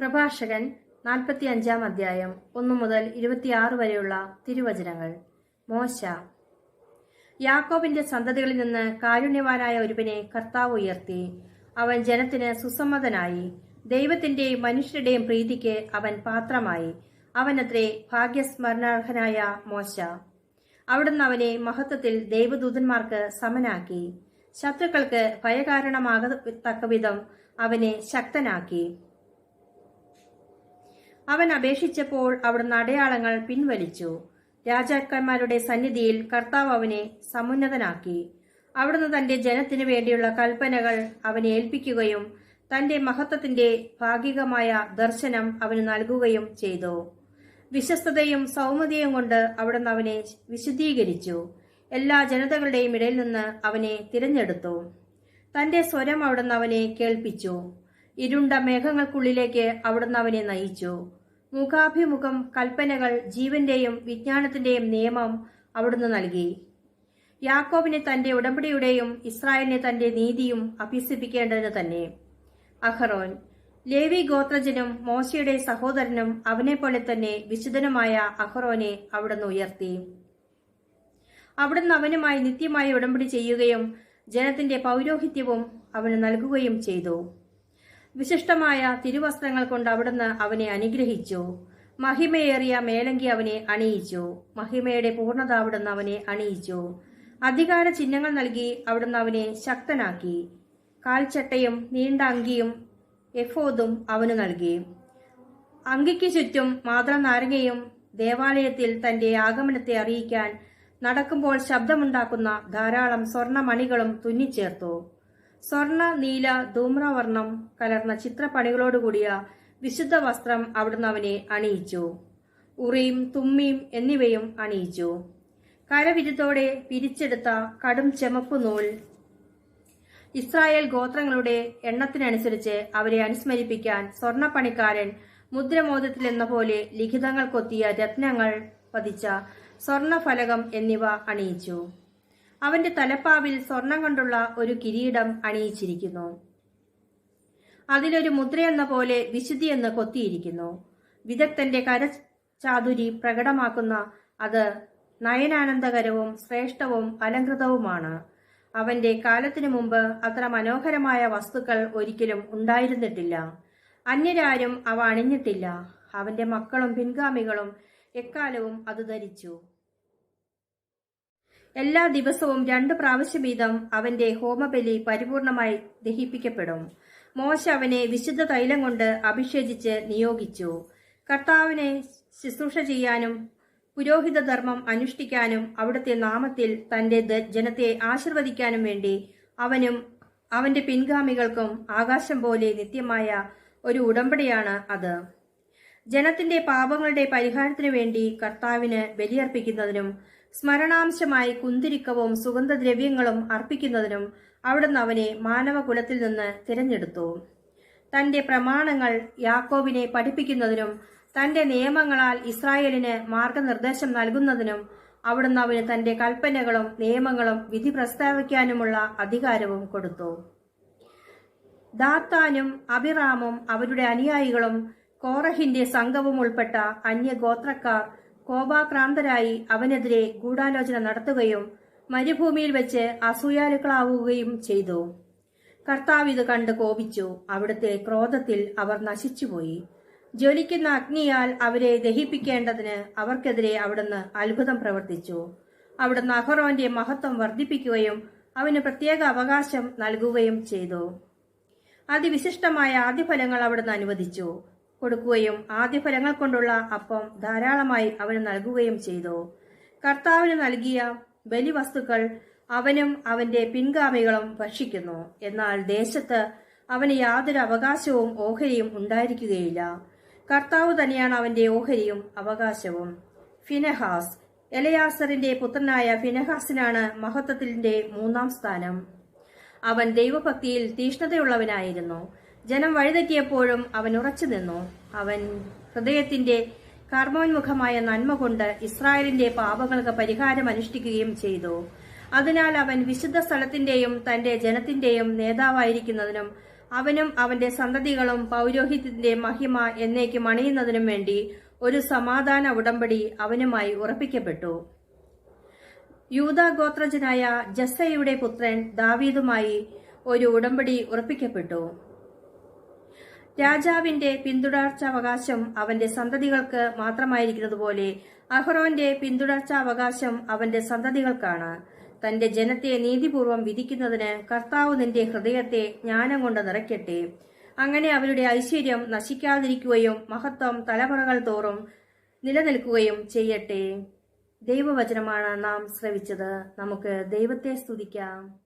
പ്രഭാഷകൻ നാൽപ്പത്തി അഞ്ചാം അധ്യായം ഒന്നു മുതൽ ഇരുപത്തിയാറ് വരെയുള്ള തിരുവചനങ്ങൾ. മോശ. യാക്കോബിന്റെ സന്തതികളിൽ നിന്ന് കാരുണ്യവാനായ ഒരുവനെ കർത്താവ് ഉയർത്തി. അവൻ ജനത്തിന് സുസമ്മതനായി. ദൈവത്തിന്റെയും മനുഷ്യരുടെയും പ്രീതിക്ക് അവൻ പാത്രമായി. അവനത്രേ ഭാഗ്യസ്മരണാർഹനായ മോശ. അവിടുന്ന് അവനെ മഹത്വത്തിൽ ദൈവദൂതന്മാർക്ക് സമനാക്കി. ശത്രുക്കൾക്ക് ഭയകാരണമാകത്തക്കവിധം അവനെ ശക്തനാക്കി. അവൻ അപേക്ഷിച്ചപ്പോൾ അവിടുന്ന് അടയാളങ്ങൾ പിൻവലിച്ചു. രാജാക്കന്മാരുടെ സന്നിധിയിൽ കർത്താവ് അവനെ സമുന്നതനാക്കി. അവിടുന്ന് തന്റെ ജനത്തിനു വേണ്ടിയുള്ള കൽപ്പനകൾ അവനെ ഏൽപ്പിക്കുകയും തന്റെ മഹത്വത്തിന്റെ ഭാഗികമായ ദർശനം അവന് നൽകുകയും ചെയ്തു. വിശ്വസ്തതയും സൗമ്യതയും കൊണ്ട് അവിടുന്ന് അവനെ വിശുദ്ധീകരിച്ചു. എല്ലാ ജനതകളുടെയും ഇടയിൽ നിന്ന് അവനെ തിരഞ്ഞെടുത്തു. തന്റെ സ്വരം അവിടുന്ന് അവനെ കേൾപ്പിച്ചു. ഇരുണ്ട മേഘങ്ങൾക്കുള്ളിലേക്ക് അവിടുന്ന് അവനെ നയിച്ചു. മുഖാഭിമുഖം കൽപ്പനകൾ ജീവന്റെയും വിജ്ഞാനത്തിന്റെയും നിയമം അവിടുന്ന് നൽകി. യാക്കോബിനെ തന്റെ ഉടമ്പടിയുടെയും ഇസ്രായേലിനെ തന്റെ നീതിയും അഭ്യസിപ്പിക്കേണ്ടതിന് തന്നെ. അഹറോൻ ലേവി ഗോത്രജനും മോശയുടെ സഹോദരനും അവനെപ്പോലെ തന്നെ വിശുദ്ധനുമായ അഹറോനെ അവിടുന്ന് ഉയർത്തി. അവിടുന്ന് അവനുമായി നിത്യമായി ഉടമ്പടി ചെയ്യുകയും ജനത്തിന്റെ പൗരോഹിത്യവും അവന് നൽകുകയും ചെയ്തു. വിശിഷ്ടമായ തിരുവസ്ത്രങ്ങൾ കൊണ്ട് അവിടുന്ന് അവനെ അനുഗ്രഹിച്ചു. മഹിമയേറിയ മേലങ്കി അവനെ അണിയിച്ചു. മഹിമയുടെ പൂർണത അവിടുന്ന് അവനെ അണിയിച്ചു. അധികാര ചിഹ്നങ്ങൾ നൽകി അവിടുന്ന് അവനെ ശക്തനാക്കി. കാൽച്ചട്ടയും നീണ്ട അങ്കിയും എഫോദും അവന് നൽകി. അങ്കിക്ക് ചുറ്റും മാതൃനാരങ്ങയും ദേവാലയത്തിൽ തന്റെ ആഗമനത്തെ അറിയിക്കാൻ നടക്കുമ്പോൾ ശബ്ദമുണ്ടാക്കുന്ന ധാരാളം സ്വർണമണികളും തുന്നിച്ചേർത്തു. സ്വർണ നീല ധൂമ്രവർണം കലർന്ന ചിത്രപ്പണികളോടുകൂടിയ വിശുദ്ധ വസ്ത്രം അവിടുന്ന് അവനെ അണിയിച്ചു. ഉറിയും തുമ്മിയും എന്നിവയും അണിയിച്ചു. കരവിരുതോടെ പിരിച്ചെടുത്ത കടും ചെമപ്പ് നൂൽ ഇസ്രായേൽ ഗോത്രങ്ങളുടെ എണ്ണത്തിനനുസരിച്ച് അവരെ അനുസ്മരിപ്പിക്കാൻ സ്വർണപ്പണിക്കാരൻ മുദ്രമോദത്തിൽ എന്ന പോലെ ലിഖിതങ്ങൾ കൊത്തിയ രത്നങ്ങൾ പതിച്ച സ്വർണഫലകം എന്നിവ അണിയിച്ചു. അവന്റെ തലപ്പാവിൽ സ്വർണം കൊണ്ടുള്ള ഒരു കിരീടം അണിയിച്ചിരിക്കുന്നു. അതിലൊരു മുദ്രയെന്ന പോലെ വിശുദ്ധി എന്ന് കൊത്തിയിരിക്കുന്നു. വിദഗ്ധന്റെ കരചാതുരി പ്രകടമാക്കുന്ന അത് നയനാനന്ദകരവും ശ്രേഷ്ഠവും അലങ്കൃതവുമാണ് അവന്റെ കാലത്തിനു മുമ്പ് അത്ര മനോഹരമായ വസ്തുക്കൾ ഒരിക്കലും ഉണ്ടായിരുന്നിട്ടില്ല. അന്യരാരും അവ അണിഞ്ഞിട്ടില്ല. അവന്റെ മക്കളും പിൻഗാമികളും എക്കാലവും അത് ധരിച്ചു. എല്ലാ ദിവസവും രണ്ടു പ്രാവശ്യം വീതം അവന്റെ ഹോമബലി പരിപൂർണമായി ദഹിപ്പിക്കപ്പെടും. മോശ അവനെ വിശുദ്ധ തൈലം കൊണ്ട് അഭിഷേചിച്ച് നിയോഗിച്ചു. കർത്താവിനെ ശുശ്രൂഷ ചെയ്യാനും പുരോഹിത ധർമ്മം അനുഷ്ഠിക്കാനും അവിടുത്തെ നാമത്തിൽ തന്റെ ജനത്തെ ആശീർവദിക്കാനും വേണ്ടി അവനും അവന്റെ പിൻഗാമികൾക്കും ആകാശം പോലെ നിത്യമായ ഒരു ഉടമ്പടിയാണ് അത്. ജനത്തിന്റെ പാപങ്ങളുടെ പരിഹാരത്തിനു വേണ്ടി കർത്താവിന് ബലിയർപ്പിക്കുന്നതിനും സ്മരണാംശമായി കുന്തിരിക്കവും സുഗന്ധദ്രവ്യങ്ങളും അർപ്പിക്കുന്നതിനും അവിടുന്ന് അവനെ മാനവകുലത്തിൽ നിന്ന് തിരഞ്ഞെടുത്തു. തന്റെ പ്രമാണങ്ങൾ യാക്കോബിനെ പഠിപ്പിക്കുന്നതിനും തന്റെ നിയമങ്ങളാൽ ഇസ്രായേലിന് മാർഗനിർദ്ദേശം നൽകുന്നതിനും അവിടുന്ന് അവന് തന്റെ കൽപ്പനകളും നിയമങ്ങളും വിധി പ്രസ്താവിക്കാനുമുള്ള അധികാരവും കൊടുത്തു. ദാത്താനും അബിറാമും അവരുടെ അനുയായികളും കോറഹിന്റെ സംഘവും ഉൾപ്പെട്ട അന്യഗോത്രക്കാർ കോപാക്രാന്തരായി അവനെതിരെ ഗൂഢാലോചന നടത്തുകയും മരുഭൂമിയിൽ വെച്ച് അസൂയാലുക്കളാവുകയും ചെയ്തു. കർത്താവ് ഇത് കണ്ട് കോപിച്ചു. അവിടുത്തെ ക്രോധത്തിൽ അവർ നശിച്ചുപോയി. ജ്വലിക്കുന്ന അഗ്നിയാൽ അവരെ ദഹിപ്പിക്കേണ്ടതിന് അവർക്കെതിരെ അവിടുന്ന് അത്ഭുതം പ്രവർത്തിച്ചു. അവിടുന്ന് അഹറോന്റെ മഹത്വം വർദ്ധിപ്പിക്കുകയും അവന് പ്രത്യേക അവകാശം നൽകുകയും ചെയ്തു. അതിവിശിഷ്ടമായ ആദ്യഫലങ്ങൾ അവിടുന്ന് അനുവദിച്ചു. കൊടുക്കുകയും ആദ്യഫലങ്ങൾ കൊണ്ടുള്ള അപ്പം ധാരാളമായി അവന് നൽകുകയും ചെയ്തു. കർത്താവിന് നൽകിയ ബലിവസ്തുക്കൾ അവനും അവന്റെ പിൻഗാമികളും ഭക്ഷിക്കുന്നു. എന്നാൽ ദേശത്ത് അവന് യാതൊരു അവകാശവും ഓഹരിയും ഉണ്ടായിരിക്കുകയില്ല. കർത്താവ് തന്നെയാണ് അവന്റെ ഓഹരിയും അവകാശവും. ഫിനഹാസ്. എലയാസറിന്റെ പുത്രനായ ഫിനഹാസിനാണ് മഹത്വത്തിന്റെ മൂന്നാം സ്ഥാനം. അവൻ ദൈവഭക്തിയിൽ തീഷ്ണതയുള്ളവനായിരുന്നു. ജനം വഴിതെറ്റിയപ്പോഴും അവൻ ഉറച്ചു നിന്നു. അവൻ ഹൃദയത്തിന്റെ കർമ്മോന്മുഖമായ നന്മ കൊണ്ട് ഇസ്രായേലിന്റെ പാപങ്ങൾക്ക് പരിഹാരം അനുഷ്ഠിക്കുകയും ചെയ്തു. അതിനാൽ അവൻ വിശുദ്ധ സ്ഥലത്തിന്റെയും തന്റെ ജനത്തിന്റെയും നേതാവായിരിക്കുന്നതിനും അവനും അവന്റെ സന്തതികളും പൗരോഹിത്യത്തിന്റെ മഹിമ എന്നേക്കും അണിയുന്നതിനും വേണ്ടി ഒരു സമാധാന ഉടമ്പടി അവനുമായി ഉറപ്പിക്കപ്പെട്ടു. യൂതാഗോത്രജനായ ജസ്സയുടെ പുത്രൻ ദാവീദുമായി ഒരു ഉടമ്പടി ഉറപ്പിക്കപ്പെട്ടു. രാജാവിന്റെ പിന്തുടർച്ചാവകാശം അവന്റെ സന്തതികൾക്ക് മാത്രമായിരിക്കുന്നതുപോലെ അഹ്റോന്റെ പിന്തുടർച്ചാവകാശം അവന്റെ സന്തതികൾക്കാണ്. തന്റെ ജനത്തെ നീതിപൂർവം വിധിക്കുന്നതിന് കർത്താവ് നിന്റെ ഹൃദയത്തെ ജ്ഞാനം കൊണ്ട് നിറയ്ക്കട്ടെ. അങ്ങനെ അവരുടെ ഐശ്വര്യം നശിക്കാതിരിക്കുകയും മഹത്വം തലമുറകൾ തോറും നിലനിൽക്കുകയും ചെയ്യട്ടെ. ദൈവവചനമാണ് നാം ശ്രവിച്ചത്. നമുക്ക് ദൈവത്തെ സ്തുതിക്കാം.